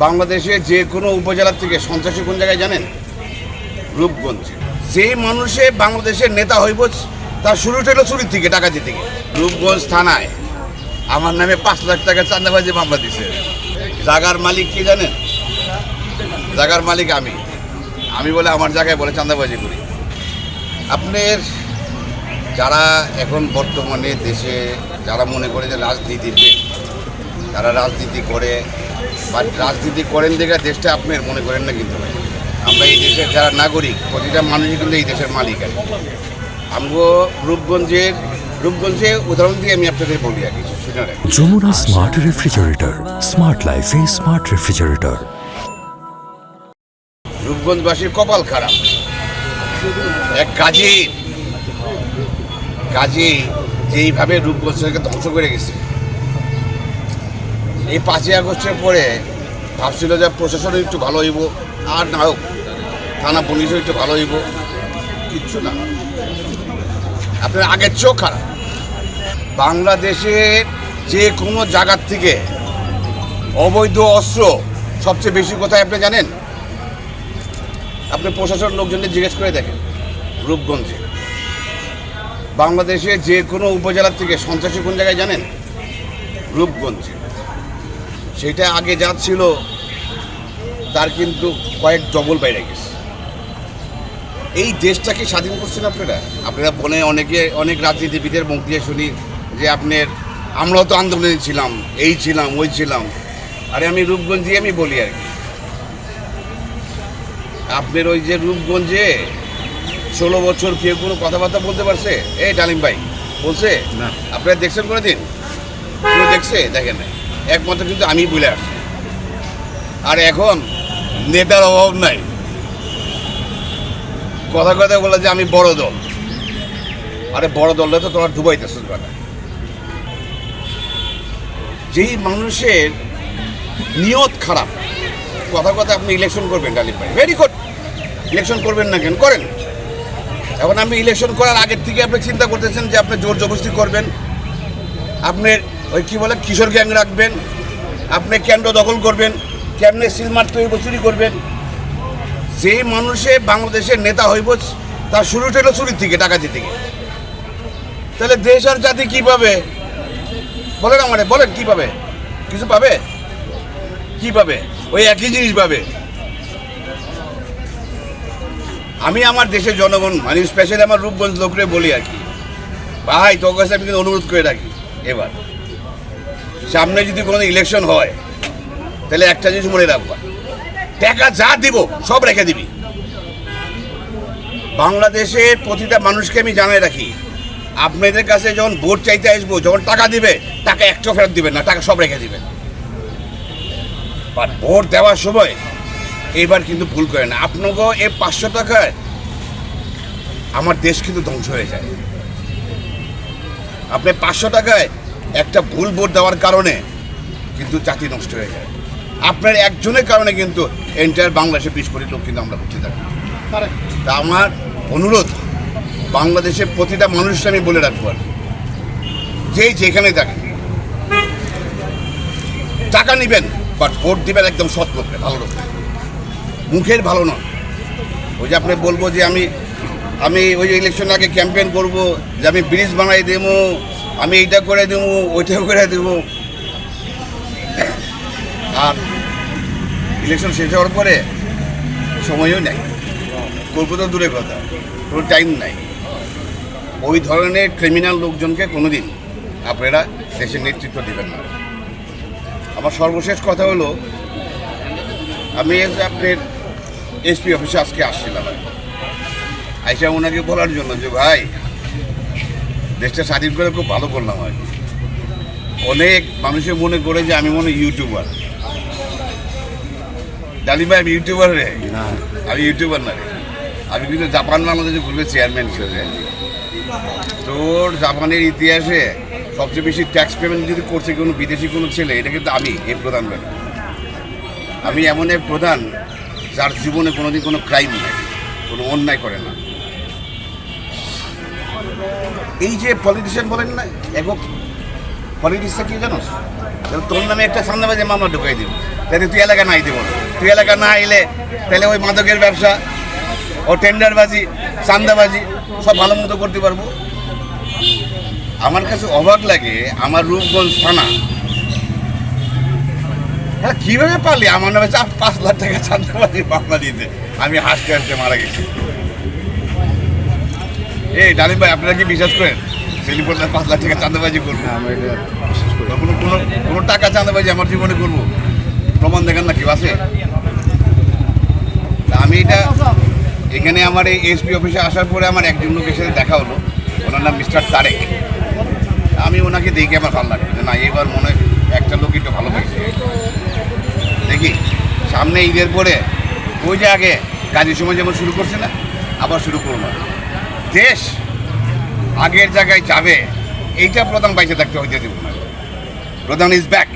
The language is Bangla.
বাংলাদেশে যে কোনো উপজেলার থেকে সন্ত্রাসী কোন জায়গায় জানেন? রূপগঞ্জ। যে মানুষে বাংলাদেশের নেতা হইব, তার শুরুটা হলো চুরির থেকে, ডাকাতি থেকে। রূপগঞ্জ থানায়। আমার নামে পাঁচ লাখ টাকা চাঁদাবাজি মামলা দিছে। জাগার মালিক কি জানেন? জাগার মালিক আমি। আমি বলে আমার জায়গায় বলে চাঁদাবাজি করি। আপনার যারা এখন বর্তমানে দেশে, যারা মনে করে যে রাজনীতিতে তারা রাজনীতি করে বা রাজনীতি করেন দেখে দেশটা আপনার মনে করেন না কিন্তু ভাই। আমরা এই দেশের যারা নাগরিক প্রতিটা মানুষই কিন্তু এই দেশের মালিক আর। আমগো রূপগঞ্জের রূপগঞ্জে উদাহরণ দিয়ে আমি আপনাদের বলি আর যমুনা স্মার্ট রেফ্রিজারেটর স্মার্ট লাইফে স্মার্ট রেফ্রিজারেটর রূপগঞ্জবাসীর কপাল খারাপ। এক কাজী কাজী যেইভাবে রূপগঞ্জকে ধ্বংস করে গেছে। এই পাঁচই আগস্টের পরে ভাবছিল যে প্রশাসনও একটু ভালো হইব, আর না হোক, থানা পুলিশও একটু ভালো হইব, কিচ্ছু না। আপনার আগের চোখ খারাপ। বাংলাদেশের যে কোনো জায়গার থেকে অবৈধ অস্ত্র সবচেয়ে বেশি কোথায় আপনি জানেন? আপনি প্রশাসন লোকজনকে জিজ্ঞেস করে দেখেন, রূপগঞ্জে। বাংলাদেশে যে কোনো উপজেলার থেকে সন্ত্রাসী কোন জায়গায় জানেন? রূপগঞ্জে। সেটা আগে যা ছিল তার কিন্তু কয়েক ডবল বাইরে গেছে। এই দেশটাকে স্বাধীন করছেন আপনারা? আপনারা বলে অনেকে অনেক রাজনীতিবিদের মুখ দিয়ে শুনি যে আপনার আমরাও তো আন্দোলনে ছিলাম এই ছিলাম ওই ছিলাম। আরে আমি রূপগঞ্জে আমি বলি আর কি। আপনার ওই যে রূপগঞ্জে ষোলো বছর কেউ কোনো কথাবার্তা বলতে পারছে? এই ডালিম ভাই বলছে? না। আপনারা দেখছেন কোনো দিন কেউ দেখছে? দেখেন নাই। একমাত্র কিন্তু আমি বলে আসছি। আর এখন নেতার অভাব নাই। কথা কথা বলে যে আমি বড় দল। আরে বড় দলটা তো তোমার ডুবাইতেছিস বেটা যেই মানুষের নিয়ত খারাপ, কথা কথা আপনি ইলেকশন করবেন ডালিম ভাই। ভেরি গুড ইলেকশন করবেন না কেন? করেন। এখন আপনি ইলেকশন করার আগের থেকে আপনি চিন্তা করতেছেন যে আপনি জোর জবরদস্তি করবেন। আপনার ওই কী বলে, কিশোর গ্যাং রাখবেন, আপনি কেন্দ্র দখল করবেন, কেমনে সিলমার তৈরি চুরি করবেন। যে মানুষে বাংলাদেশের নেতা হইব, তার শুরুটা হলো চুরির থেকে ডাকাতি থেকে। তাহলে দেশ আর জাতি কী পাবে বলেন আমারে, বলেন কী পাবে কিছু পাবে? কি পাবে ওই একই জিনিস পাবে। আমি আমার দেশের জনগণ মানে স্পেশালি আমার রূপগঞ্জ লোকরে বলি আর কি। ভাই, তোর কাছে আমি কিন্তু অনুরোধ করে রাখি, এবার। সামনে যদি কোনো ইলেকশন হয়, তাহলে একটা জিনিস মনে রাখবা। টাকা যা দিব, সব রেখে দিবি। বাংলাদেশের প্রতিটা মানুষকে আমি জানাই রাখি, আপনাদের কাছে যখন ভোট চাইতে আসব, যখন টাকা দিবে, টাকা একটা ফেরত দিবেন না, টাকা সব রেখে দিবেন। বাট ভোট দেওয়ার সময় এইবার কিন্তু ভুল করে না। আপনাকেও এই পাঁচশো টাকায় আমার দেশ কিন্তু ধ্বংস হয়ে যায়। আপনি পাঁচশো টাকায় একটা ভুল ভোট দেওয়ার কারণে কিন্তু জাতি নষ্ট হয়ে যায়। আপনার একজনের কারণে কিন্তু এন্টায়ার বাংলাদেশে বিশ কোটি লোক কিন্তু আমরা ভর্তি থাকি। তা আমার অনুরোধ, বাংলাদেশের প্রতিটা মানুষকে আমি বলে রাখব আর। যেই যেখানে থাকে টাকা নেবেন বাট ভোট দিবেন একদম সৎ লোককে, ভালো লোককে। মুখের ভালো নয়। ওই যে আপনি বলব যে আমি আমি ওই যে ইলেকশন আগে ক্যাম্পেইন করব, যে আমি ব্রিজ বানাই দেবো আমি এইটা করে দেবো, ওইটা করে দেবো। আর ইলেকশন শেষ হওয়ার পরে সময়ও নেই। করব তো দূরে কথা, কোনো টাইম নাই। ওই ধরনের ক্রিমিনাল লোকজনকে কোনো দিন আপনারা দেশের নেতৃত্ব দেবেন না। আমার সর্বশেষ কথা হলো, আমি আপনার এসপি অফিসে আজকে আসছিলাম। আইসা ওনাকে বলার জন্য যে, ভাই দেশটা স্বাধীন করে খুব ভালো করলাম আর কি। অনেক মানুষে মনে করে যে আমি মনে ইউটিউবার। জানি ভাই আমি ইউটিউবার রে। না। আমি ইউটিউবার না রে। আমি কিন্তু জাপান বাংলাদেশে ঘুরবে চেয়ারম্যান হিসেবে তোর জাপানের ইতিহাসে সবচেয়ে বেশি ট্যাক্স পেমেন্ট যদি করছে কোনো বিদেশি কোনো ছেলে এটা কিন্তু আমি এই প্রধান ব্যাপার আমি এমন এক প্রধান যার জীবনে কোনোদিন কোনো ক্রাইম নেই কোনো অন্যায় করে না। এই যে পলিটিশিয়ান বলেন না একক পলিটিক্সটা কি জানোস? তোর নামে একটা সান্দাবাজি মামলা ঢুকাই দিব। তাহলে তুই এলাকা নাই দিব। তুই এলাকা না এলে তাহলে ওই মাদকের ব্যবসা, ও টেন্ডারবাজি চান্দাবাজি সব ভালো মতো করতে পারব। আমার কাছে অবাক লাগে আমার রূপগঞ্জ থানা। হ্যাঁ কীভাবে পারলি? আমার নামে পাঁচ লাখ টাকা চান্দাবাজি মামলা দিতে। আমি হাসতে হাসতে মারা গেছি। এই ডালিম ভাই আপনারা কি বিশ্বাস করেন? সেলিপোর্টার পাঁচ লাখ টাকা চাঁদাবাজি করব। কোনো কোনো কোনো টাকা চাঁদাবাজি আমার জীবনে করব। প্রমাণ দেখান না কেউ আছে? তা আমি এটা এখানে আমার এই এসপি অফিসে আসার পরে আমার একজন লোকের সাথে দেখা হলো। ওনার নাম মিস্টার তারেক। আমি ওনাকে দেখে আমার ভালো লাগল যে না এবার মনে হয় একটা লোক একটু ভালো পেয়েছে দেখি সামনে ঈদের পরে ওই যে আগে কাজের সময় যেমন শুরু করছে না আবার শুরু করব দেশ আগের জায়গায় যাবে এইটা প্রধান বাইসে থাকতে হইতে প্রধান ইজ ব্যাক